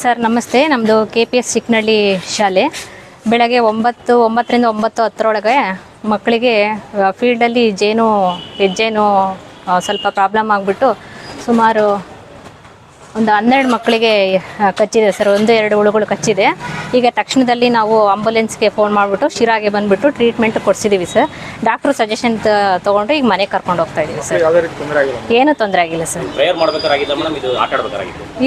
Sir, ನಮಸ್ತೆ. ನಮ್ಮದು K P S Chikkanahalli ಶಾಲೆ. ಬೆಳಗ್ಗೆ ಒಂಬತ್ತು, ಒಂಬತ್ತರಿಂದ ಒಂಬತ್ತು ಹತ್ತರೊಳಗೆ ಮಕ್ಕಳಿಗೆ ಫೀಲ್ಡಲ್ಲಿ ಜೇನು, ಹೆಜ್ಜೇನು ಸ್ವಲ್ಪ ಪ್ರಾಬ್ಲಮ್ ಆಗಿಬಿಟ್ಟು ಸುಮಾರು ಒಂದು ಹನ್ನೆರಡು ಮಕ್ಕಳಿಗೆ ಕಚ್ಚಿದೆ ಸರ್. ಒಂದು ಎರಡು ಹುಳುಗಳು ಕಚ್ಚಿದೆ. ಈಗ ತಕ್ಷಣದಲ್ಲಿ ನಾವು ಆಂಬುಲೆನ್ಸ್ಗೆ ಫೋನ್ ಮಾಡಿಬಿಟ್ಟು ಶಿರಾಗೆ ಬಂದುಬಿಟ್ಟು ಟ್ರೀಟ್ಮೆಂಟ್ ಕೊಡಿಸಿದ್ದೀವಿ ಸರ್. ಡಾಕ್ಟ್ರು ಸಜೆಷನ್ ತೊಗೊಂಡು ಈಗ ಮನೆಗೆ ಕರ್ಕೊಂಡು ಹೋಗ್ತಾ ಇದ್ದೀವಿ ಸರ್. ಏನು ತೊಂದರೆ ಆಗಿಲ್ಲ ಸರ್.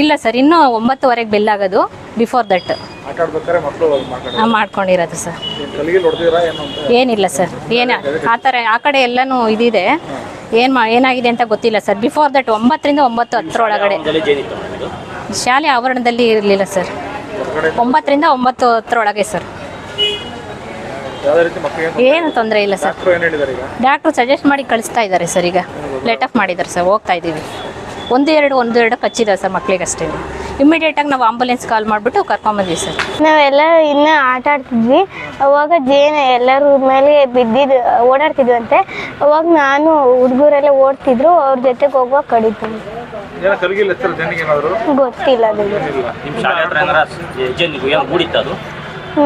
ಇಲ್ಲ ಸರ್ ಇನ್ನೂ ಒಂಬತ್ತುವರೆಗೆ ಬೆಲ್ ಆಗೋದು ಬಿಫೋರ್ ದಟ್ ಮಾಡ್ಕೊಂಡಿರೋದು ಸರ್. ಏನಿಲ್ಲ ಸರ್. ಏನು ಆ ಥರ ಆ ಕಡೆ ಎಲ್ಲನೂ ಇದಿದೆ. ಏನು ಮಾ ಏನಾಗಿದೆ ಅಂತ ಗೊತ್ತಿಲ್ಲ ಸರ್. ಬಿಫೋರ್ ದಟ್ ಒಂಬತ್ತರಿಂದ ಒಂಬತ್ತು ಹತ್ತರೊಳಗಡೆ. ಶಾಲೆ ಆವರಣದಲ್ಲಿ ಇರಲಿಲ್ಲ ಸರ್. ಒಂಬತ್ತರಿಂದ ಒಂಬತ್ತು ಹತ್ತರೊಳಗೆ ಸರ್. ಏನು ತೊಂದರೆ? ಇಲ್ಲ ಸರ್. ಡಾಕ್ಟ್ರು ಸಜೆಸ್ಟ್ ಮಾಡಿ ಕಳಿಸ್ತಾ ಇದ್ದಾರೆ ಸರ್ ಈಗ. ಲೆಟ್ ಆಫ್ ಮಾಡಿದ್ದಾರೆ ಸರ್. ಹೋಗ್ತಾ ಇದ್ದೀವಿ. ಒಂದು ಎರಡು ಒಂದು ಎರಡು ಕಚ್ಚಿದ್ದಾರೆ ಸರ್ ಮಕ್ಕಳಿಗೆ ಅಷ್ಟೇ ಇಮಿಡಿಯೇಟಾಗಿ ನಾವು ಆಂಬುಲೆನ್ಸ್ ಕಾಲ್ ಮಾಡ್ಬಿಟ್ಟು ಕರ್ಕೊಂಬಂದ್ವಿ ಸರ್ ನಾವೆಲ್ಲ ಇನ್ನ ಆಟ ಆಡ್ತಿದ್ವಿ. ಅವಾಗ ಜೇನು ಎಲ್ಲರೂ ಮೇಲೆ ಬಿದ್ದಿದ್ದು ಓಡಾಡ್ತಿದ್ವಂತೆ. ಅವಾಗ ನಾನು ಹುಡುಗರೆಲ್ಲ ಓಡ್ತಿದ್ರು ಅವ್ರ ಜೊತೆಗೆ ಹೋಗುವಾಗ ಕಡಿತು. ಏನೋ ಕಲಿಗಿಲ್ಲ ಹೆಸರು ಜನಕ್ಕೆ ಏನಾದರೂ? ಗೊತ್ತಿಲ್ಲ ಅದು ನಿಮ್ಮ ಶಾಲೆ ಹತ್ರ ಏನಾರ ಜೇನು ಏನು ಗೂಡಿತ್ತು ಅದು?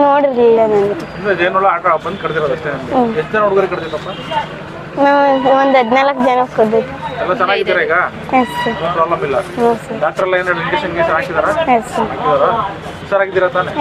ನೋಡಿರ್ಲಿಲ್ಲ ನನಗೆ. ಅಂದ್ರೆ ಜೇನುಳ ಆಟ ಬಂದು ಕಡ್ದಿರೋದು ಅಷ್ಟೇ. ನಮ್ಗೆ ಎಷ್ಟು ಜನ ಹುಡುಗರು ಕಡ್ದಿತ್ತಪ್ಪ ನಾವು ಒಂದು ಹದಿನಾಲ್ಕು ಜನ ಕಡಿದ್ವಿ ಎಲ್ಲ ಚೆನ್ನಾಗಿದ್ದೀರಾ ಈಗ? ಪ್ರಾಬ್ಲಮ್ ಇಲ್ಲ. ಡಾಕ್ಟರ್ ಎಲ್ಲ ಏನಾದ್ರು ಇಂಜೆಕ್ಷನ್ ಹಾಕಿದಾರ? ಸರ್ ಹುಷಾರಾಗಿದ್ದೀರಾ ತಾನೇ?